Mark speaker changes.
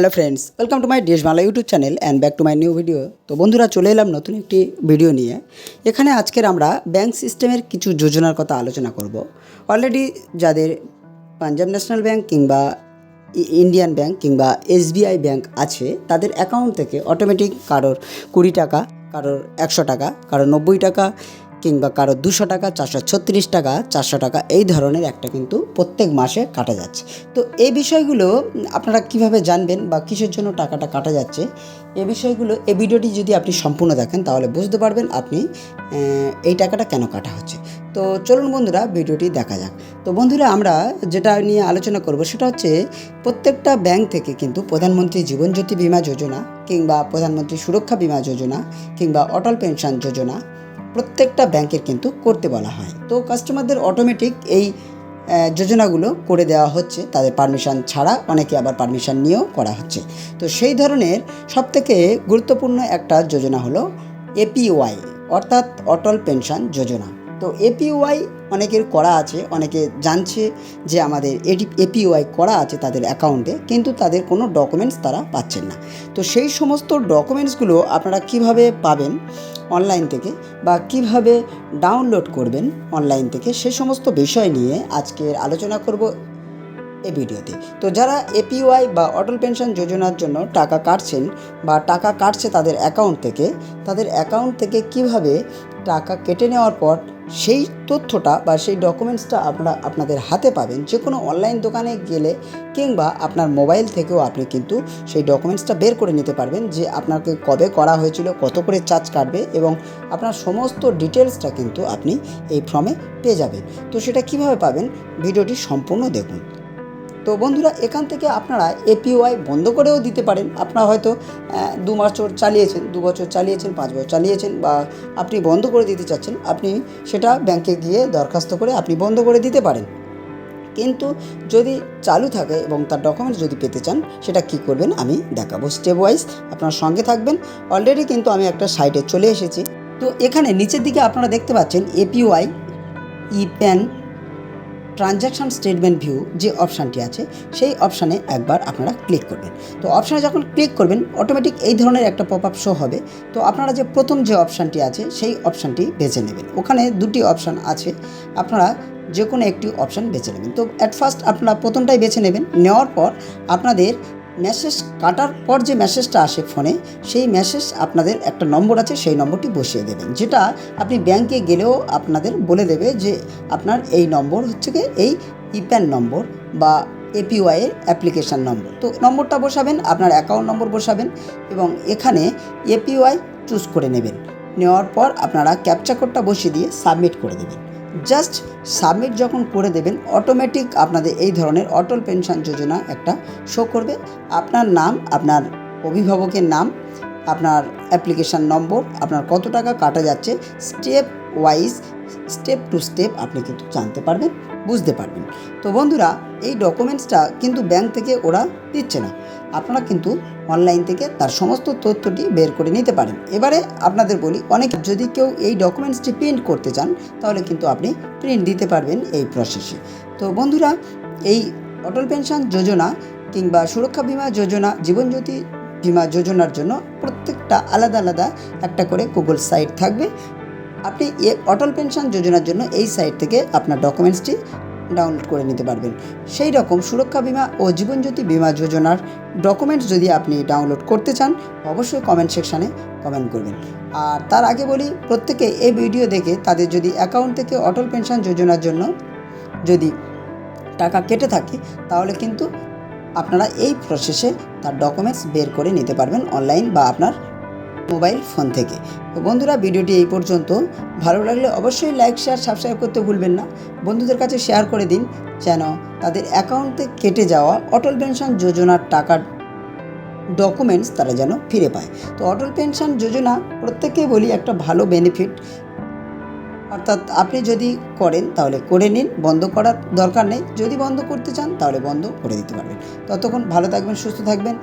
Speaker 1: Hello friends, welcome to my DS Bangla YouTube channel and back to my new video. তো বন্ধুরা, চলে এলাম নতুন একটি ভিডিও নিয়ে। এখানে আজকের আমরা ব্যাংক সিস্টেমের কিছু যোজনার কথা আলোচনা করব। অলরেডি যাদের পাঞ্জাব ন্যাশনাল ব্যাংক কিংবা ইন্ডিয়ান ব্যাংক কিংবা এসবিআই ব্যাংক আছে, তাদের অ্যাকাউন্ট থেকে অটোমেটিক কারোর কুড়ি টাকা, কারোর একশো টাকা, কারোর নব্বই টাকা কিংবা কারও দুশো টাকা, চারশো ছত্রিশ টাকা, চারশো টাকা, এই ধরনের একটা কিন্তু প্রত্যেক মাসে কাটা যাচ্ছে। তো এই বিষয়গুলো আপনারা কীভাবে জানবেন বা কিসের জন্য টাকাটা কাটা যাচ্ছে, এ বিষয়গুলো এই ভিডিওটি যদি আপনি সম্পূর্ণ দেখেন, তাহলে বুঝতে পারবেন আপনি এই টাকাটা কেন কাটা হচ্ছে। তো চলুন বন্ধুরা, ভিডিওটি দেখা যাক। তো বন্ধুরা, আমরা যেটা নিয়ে আলোচনা করব, সেটা হচ্ছে প্রত্যেকটা ব্যাংক থেকে কিন্তু প্রধানমন্ত্রী জীবন জ্যোতি বিমা যোজনা কিংবা প্রধানমন্ত্রী সুরক্ষা বিমা যোজনা কিংবা অটল পেনশন যোজনা প্রত্যেকটা ব্যাংকের কিন্তু করতে বলা হয়। তো কাস্টমারদের অটোমেটিক এই যোজনাগুলো করে দেওয়া হচ্ছে। তাদের পারমিশন ছাড়া অনেকে আবার পারমিশন নিয়েও করা হচ্ছে। তো সেই ধরনের সবথেকে গুরুত্বপূর্ণ একটা যোজনা হলো এপিওয়াই অর্থাৎ অটল পেনশন যোজনা। তো এপিওয়াই অনেকের করা আছে, অনেকে জানছে যে আমাদের এটি এপিওয়াই করা আছে তাদের অ্যাকাউন্টে কিন্তু তাদের কোনো ডকুমেন্টস তারা পাচ্ছেন না। তো সেই সমস্ত ডকুমেন্টসগুলো আপনারা কীভাবে পাবেন? অনলাইন থেকে বা কীভাবে ডাউনলোড করবেন অনলাইন থেকে সে সমস্ত বিষয় নিয়ে আজকের আলোচনা করব। এই ভিডিওতে। তো যারা এপিওয়াই বা অটল পেনশন যোজনার জন্য টাকা কাটছেন বা টাকা কাটছে তাদের অ্যাকাউন্ট থেকে, তাদের অ্যাকাউন্ট থেকে কীভাবে টাকা কেটে নেওয়ার পর সেই তথ্যটা বা সেই ডকুমেন্টসটা আপনারা আপনাদের হাতে পাবেন, যে কোনো অনলাইন দোকানে গেলে কিংবা আপনার মোবাইল থেকেও আপনি কিন্তু সেই ডকুমেন্টসটা বের করে নিতে পারবেন যে আপনাকে কবে করা হয়েছিল, কত করে চার্জ কাটবে এবং আপনার সমস্ত ডিটেলসটা কিন্তু আপনি এই ফর্মে পেয়ে যাবেন। তো সেটা কীভাবে পাবেন, ভিডিওটি সম্পূর্ণ দেখুন। তো বন্ধুরা, এখান থেকে আপনারা এপিওয়াই বন্ধ করেও দিতে পারেন। আপনারা হয়তো দু বছর চালিয়েছেন, দু বছর চালিয়েছেন, পাঁচ বছর চালিয়েছেন বা আপনি বন্ধ করে দিতে চাচ্ছেন, আপনি সেটা ব্যাংকে গিয়ে দরখাস্ত করে আপনি বন্ধ করে দিতে পারেন। কিন্তু যদি চালু থাকে এবং তার ডকুমেন্টস যদি পেতে চান, সেটা কি করবেন আমি দেখাবো স্টেপ ওয়াইজ আপনার সঙ্গে থাকবেন। অলরেডি কিন্তু আমি একটা সাইটে চলে এসেছি। তো এখানে নিচের দিকে আপনারা দেখতে পাচ্ছেন APY e PAN transaction statement view যে অপশানটি আছে, সেই অপশানে একবার আপনারা ক্লিক করবেন। তো অপশানে যখন ক্লিক করবেন অটোমেটিক এই ধরনের একটা পপ আপ শো হবে। তো আপনারা যে প্রথম যে অপশানটি আছে, সেই অপশানটি বেছে নেবেন। ওখানে দুটি অপশান আছে। আপনারা যে কোনো একটি অপশান বেছে নেবেন। তো অ্যাট ফার্স্ট আপনারা প্রথমটাই বেছে নেবেন। নেওয়ার পর আপনাদের মেসেজ কাটার পর যে মেসেজটা আসে ফোনে সেই মেসেজ আপনাদের একটা নম্বর আছে, সেই নম্বরটি বসিয়ে দেবেন। যেটা আপনি ব্যাংকে গেলেও আপনাদের বলে দেবে যে আপনার এই নম্বর হচ্ছে কি এই ইপ্যান নম্বর বা এপিওয়াই এর অ্যাপ্লিকেশান নম্বর। তো নম্বরটা বসাবেন, আপনার অ্যাকাউন্ট নম্বর বসাবেন এবং এখানে এপিওয়াই চুজ করে নেবেন। নেওয়ার পর আপনারা ক্যাপচা কোডটা বসিয়ে দিয়ে সাবমিট করে দেবেন। জাস্ট সাবমিট যখন করে দেবেন অটোমেটিক আপনাদের এই ধরনের অটল পেনশন যোজনা একটা শো করবে। আপনার নাম, আপনার অভিভাবকের নাম, আপনার অ্যাপ্লিকেশান নম্বর আপনার কত টাকা কাটা যাচ্ছে step wise step to step আপনি কিন্তু জানতে পারবেন। বুঝতে পারবেন। তো বন্ধুরা, এই ডকুমেন্টসটা কিন্তু ব্যাংক থেকে ওরা দিচ্ছে না। আপনারা কিন্তু অনলাইন থেকে তার সমস্ত তথ্যটি বের করে নিতে পারেন। এবারে আপনাদের বলি, অনেক যদি কেউ এই ডকুমেন্টসটি প্রিন্ট করতে চান, তাহলে কিন্তু আপনি প্রিন্ট দিতে পারবেন এই প্রসেসে। তো বন্ধুরা, এই অটল পেনশন যোজনা কিংবা সুরক্ষা বিমা যোজনা জীবনজ্যোতি বিমা যোজনার জন্য প্রত্যেকটা আলাদা আলাদা একটা করে গুগল সাইট থাকবে। আপনি অটল পেনশন যোজনার জন্য এই সাইট থেকে আপনার ডকুমেন্টসটি ডাউনলোড করে নিতে পারবেন। সেই রকম সুরক্ষা বিমা ও জীবনজ্যোতি বিমা যোজনার ডকুমেন্টস যদি আপনি ডাউনলোড করতে চান, অবশ্যই কমেন্ট সেকশানে কমেন্ট করবেন। আর তার আগে বলি, প্রত্যেকে এই ভিডিও দেখে তাদের যদি অ্যাকাউন্ট থেকে অটল পেনশন যোজনার জন্য যদি টাকা কেটে থাকে, তাহলে কিন্তু আপনারা এই প্রসেসে তার ডকুমেন্টস বের করে নিতে পারবেন অনলাইন বা আপনার মোবাইল ফোন থেকে। তো বন্ধুরা, ভিডিওটি এই পর্যন্ত। ভালো লাগলে অবশ্যই লাইক, শেয়ার, সাবস্ক্রাইব করতে ভুলবেন না। বন্ধুদের কাছে শেয়ার করে দিন যেন তাদের অ্যাকাউন্টে কেটে যাওয়া অটল পেনশন যোজনার টাকার ডকুমেন্টস তারা যেন ফিরে পায়। তো অটল পেনশন যোজনা প্রত্যেককেই বলি একটা ভালো বেনিফিট অর্থাৎ আপনি যদি করেন তাহলে করে নিন, বন্ধ করার দরকার নেই। যদি বন্ধ করতে চান তাহলে বন্ধ করে দিতে পারবেন। ততক্ষণ ভালো থাকবেন, সুস্থ থাকবেন।